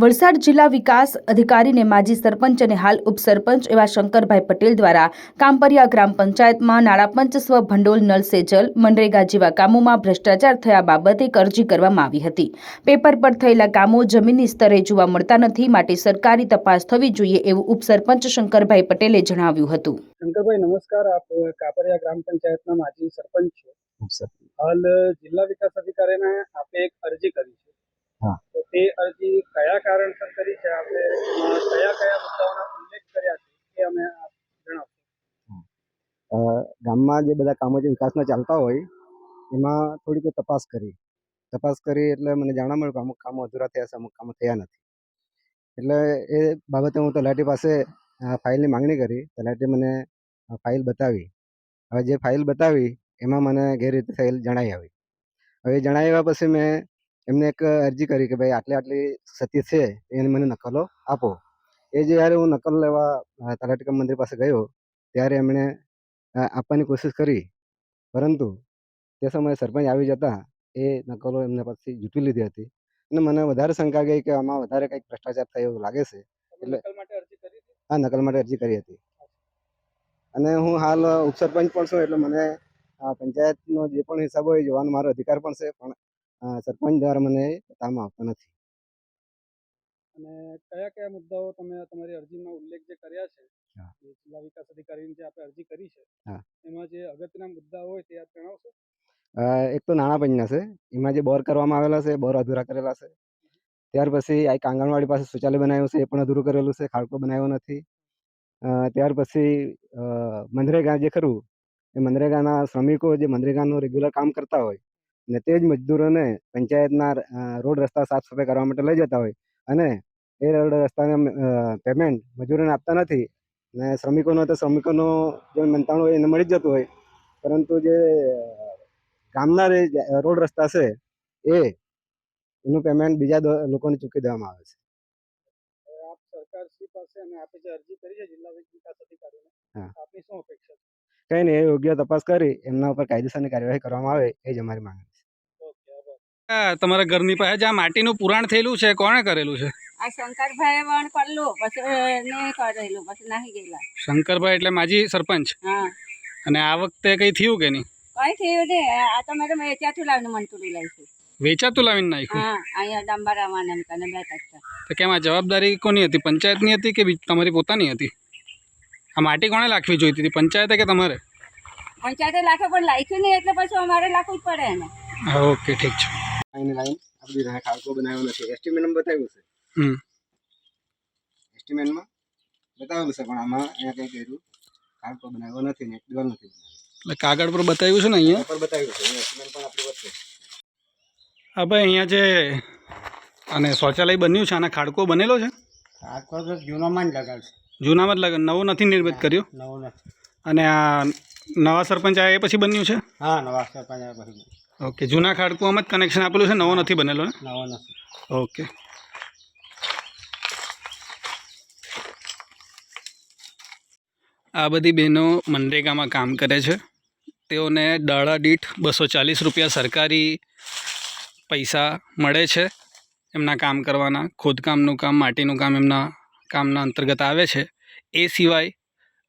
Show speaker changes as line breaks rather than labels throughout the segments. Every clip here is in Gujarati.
વલસાડ જિલ્લા વિકાસ અધિકારીને માજી સરપંચ અને હાલ ઉપસરપંચ એવા શંકરભાઈ પટેલ દ્વારા કામપરિયા ગ્રામ પંચાયતમાં નાણાપંચ સ્વ ભંડોળ નળ સેજલ મનરેગા જેવા કામોમાં ભ્રષ્ટાચાર થયા બાબતે એક અરજી કરવામાં આવી હતી. પેપર પર થયેલા કામો જમીનની સ્તરે જોવા મળતા નથી માટે સરકારી તપાસ થવી જોઈએ એવું ઉપસરપંચ શંકરભાઈ પટેલે જણાવ્યું હતું.
શંકરભાઈ નમસ્કાર. આપ કાપરિયા ગ્રામ પંચાયતના માજી સરપંચ છો. હાલ જિલ્લા વિકાસ અધિકારીને આપે એક અરજી કરી છે. તો તે અરજી કયા કારણસર કરી છે? આપણે કયા કયા મુદ્દાઓના ઉલ્લેખ કર્યા છે એ અમે
ગામમાં જે બધા કામો જે વિકાસના ચાલતા હોય એમાં થોડીક તપાસ કરી. તપાસ કરી એટલે મને જાણવા મળ્યું કે અમુક કામો અધૂરા થયા છે અમુક કામો થયા નથી. એટલે એ બાબતે હું તલાટી પાસે ફાઇલની માંગણી કરી. તલાટી મને ફાઇલ બતાવી. હવે જે ફાઇલ બતાવી એમાં મને ગેરરીતિ થયેલ જણાઈ આવી. હવે એ જણાવી આવ્યા પછી મેં એમને એક અરજી કરી કે ભાઈ આટલી આટલી સતી છે એની મને નકલો આપો. એ જ્યારે હું નકલ લેવા અ, મંદિર મંત્રી પાસે ગયો ત્યારે એમણે આપવાની કોશિશ કરી. પરંતુ તે સમયે સરપંચ આવી જતા એ નકલો એમને પછી જૂટી લીધી હતી. અને મને વધારે શંકા ગઈ કે આમાં વધારે કંઈક ભ્રષ્ટાચાર થયો એવું લાગે છે. એટલે- આ નકલ માટે અરજી કરી હતી. અને હું હાલ ઉપસરપંચ પણ છું એટલે મને પંચાયતનો જે પણ હિસાબ હોય જોવાનો મારો અધિકાર પણ છે. પણ સરપંચ દ્વારા મને બતાવવામાં આવતો નથી.
અને કયા કયા મુદ્દાઓ તમે તમારી અરજીમાં ઉલ્લેખ જે કર્યા છે જિલ્લા વિકાસ અધિકારીને જે આપણે અરજી કરી છે. એમાં જે અગત્યના મુદ્દા હોય તે આપ જણાવશો
એક તો નાણાં પંચના છે. એમાં જે બોર કરવામાં આવેલા છે બોર અધૂરા કરેલા છે. ત્યાર પછી આ એક આંગણવાડી પાસે શૌચાલય બનાવ્યું છે એ પણ અધૂરું કરેલું છે ખાડકો બનાવ્યો નથી. ત્યાર પછી મનરેગા જે ખરું એ મનરેગાના શ્રમિકો જે મનરેગાનું રેગ્યુલર કામ કરતા હોય ને તે જ મજદૂરોને પંચાયતના રોડ રસ્તા સાફ સફાઈ કરવા માટે લઈ જતા હોય. અને એ રોડ રસ્તાના પેમેન્ટ મજૂરોને આપતા નથી. ને શ્રમિકોનો તો શ્રમિકોનો જે મંતાણું હોય એને મળી જ જતું હોય. પરંતુ જે ગામના રોડ રસ્તા છે એ એનું પેમેન્ટ બીજા લોકોને ચૂકી દેવામાં આવે છે.
આપ સરકાર શ્રી પાસે અને આપે જે અરજી કરી છે જિલ્લા વિકાસ અધિકારીને આપની શું અપેક્ષા
કંઈ નહીં એ યોગ્ય તપાસ કરી એમના ઉપર કાયદેસરની કાર્યવાહી કરવામાં આવે એ જ અમારી માંગ
તમારા ઘરની પાસે જ્યાં માટીનું પુરાણ થયેલું છે કોણે કરેલું છે?
આ શંકરભાઈ વણ કરલું પછી ને કરેલું પછી નાહી ગયેલા.
શંકરભાઈ એટલે માજી સરપંચ?
હા.
અને આ વખતે કંઈ થયું કે નહીં?
કઈ થયું ને આ તો મેં વેચાતું લાવીને મંતુરી લાવીશું
વેચાતું લાવીને નાખ્યું?
હા અહીંયા ડાંબરામાં એમ કને બે
તો કેમ આ જવાબદારી કોની હતી? પંચાયતની હતી કે તમારી પોતાની હતી? આ માટી કોણે લાખવી જોઈતી હતી? પંચાયતે કે તમારે?
પંચાયતે લાખે પણ લાખ્યું નહીં એટલે પછી અમારે લાખવું જ પડે
એને. ઓકે ઠીક છે.
લાઈન લાઈન આ બધી રાહ ખાડકો બનાવ્યો નથી. એસ્ટિમેટમાં બતાવ્યું છે.
હમ.
એસ્ટિમેટમાં બતાવેલું છે પણ આમાં અહીંયા કંઈ કર્યું ખાડકો બનાવ્યો નથી ને એક દિવાલ નથી
એટલે કાગળ પર બતાવ્યું છે ને અહીંયા?
ઉપર બતાવ્યું છે. એસ્ટિમેટ પણ આપણી વચ્ચે
હા ભાઈ અહીંયા જે અને શૌચાલય બન્યું છે આના ખાડકો બનેલો છે?
ખાડકો તો જૂનોમાં જ લગાવશે
જૂનામાં જ લગાવ નવો નથી નિર્મિત કર્યો?
નવો નથી.
અને આ નવા સરપંચ આવ્યા એ પછી બન્યું છે?
હા નવા સરપંચ આવ્યા પછી
ઓકે જૂના ખાડકુમાં જ કનેક્શન આપેલું છે નવો નથી બનેલો ને?
નવો નથી.
ઓકે આ બધી બહેનો મનરેગામાં કામ કરે છે. તેઓને દાડા દીઠ બસો ચાલીસ રૂપિયા સરકારી પૈસા મળે છે. એમના કામ કરવાના ખોદકામનું કામ માટીનું કામ એમના કામના અંતર્ગત આવે છે. એ સિવાય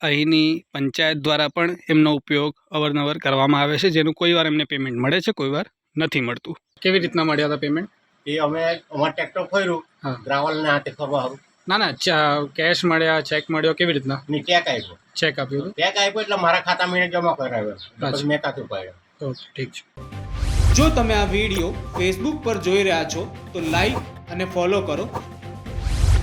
અહીંની પંચાયત દ્વારા પણ એમનો ઉપયોગ અવારનવાર કરવામાં આવે છે જેનું કોઈ વાર એમને પેમેન્ટ મળે છે કોઈ વાર નથી મળતું. કેવી રીતના મળ્યા હતા પેમેન્ટ
એ અમે અમારે ટ્રેક્ટર ફર્યું
હા.
ગ્રાવલને હાથે ફરવા સારું
ના ના ચા- કેશ મળ્યા ચેક મળ્યો કેવી રીતના?
ચેક આપ્યો.
ચેક આપ્યો
ચેક આપ્યો એટલે મારા ખાતા મહિને જમા કરાવ્યો. મેં કાતું પાડ્યો
ઓકે ઠીક છે.
જો તમે આ વીડિયો ફેસબુક પર જોઈ રહ્યા છો તો લાઈક અને ફોલો કરો.